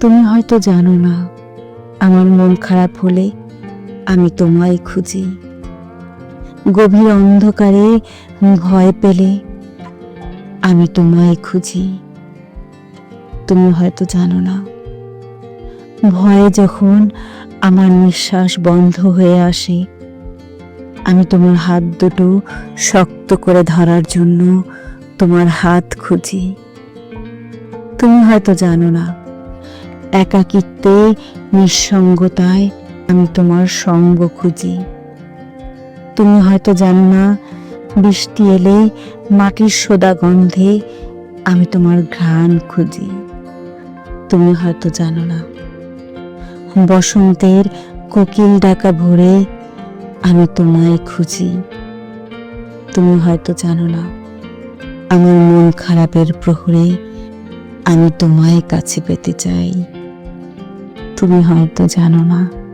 তুমি হয়তো জানো না, আমার মন খারাপ হলে আমি তোমায় খুঁজি। গভীর অন্ধকারে ভয় পেলে, আমি তোমায় খুঁজি। তুমি হয়তো জানো না, ভয়ে যখন আমার নিঃশ্বাস বন্ধ হয়ে আসে, আমি তোমার হাত দুটো শক্ত করে ধরার জন্য তোমার হাত খুঁজি। তুমি হয়তো জানো না একাকিত্বে, নিঃসঙ্গতায় আমি তোমার সঙ্গ খুঁজি। তুমি হয়তো জানো না, বৃষ্টি এলে মাটির সোদা গন্ধে আমি তোমার ঘ্রাণ খুঁজি। তুমি হয়তো জানো না, বসন্তের কোকিল ডাকা ভরে আমি তোমায় খুঁজি। তুমি হয়তো জানো না, আমার মন খারাপের প্রহরে আমি তোমায় কাছে পেতে চাই। তুমি হয়তো জানো না।